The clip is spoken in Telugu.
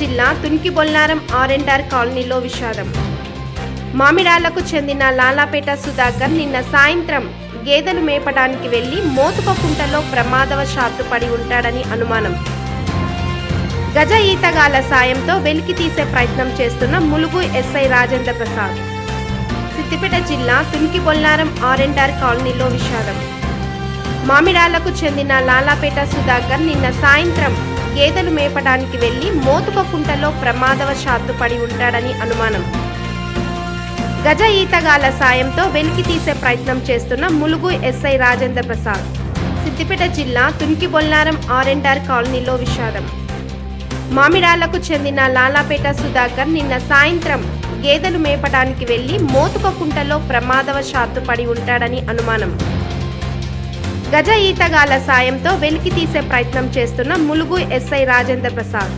జిల్లా తునికి బొల్లారం ఆర్ కాలనీలో విషాదం. మామిడాలకు చెందిన లాలాపేట సుధాకర్ నిన్న సాయంత్రం గేదెలు మేపడానికి వెళ్ళి మోతుపకుంటలో ప్రమాదవశాత్తు పడి ఉంటాడని అనుమానం. గజ ఈతగాల సాయంతో వెలికి తీసే ప్రయత్నం చేస్తున్న ములుగు ఎస్ఐ రాజేంద్ర ప్రసాద్. సిద్దిపేట జిల్లా తునికి బొల్లారం కాలనీలో విషాదం. మామిడాలకు చెందిన లాలాపేట సుధాకర్ నిన్న సాయంత్రం గేదెలు మేపడానికి వెళ్ళి మోతుకకుంటలో ప్రమాదవశాత్తు పడి ఉంటాడని అనుమానం. గజ ఈతగాల సాయంతో వెలికి తీసే ప్రయత్నం చేస్తున్న ములుగు ఎస్ఐ రాజేంద్ర ప్రసాద్. సిద్దిపేట జిల్లా తునికి బొల్లారం కాలనీలో విషాదం. మామిడాలకు చెందిన లాలాపేట సుధాకర్ నిన్న సాయంత్రం గేదెలు మేపడానికి వెళ్ళి మోతుకకుంటలో ప్రమాదవశాత్తు పడి ఉంటాడని అనుమానం. గజ ఈతగాల సాయంతో వెలికి తీసే ప్రయత్నం చేస్తున్న ములుగు ఎస్ఐ రాజేంద్ర ప్రసాద్.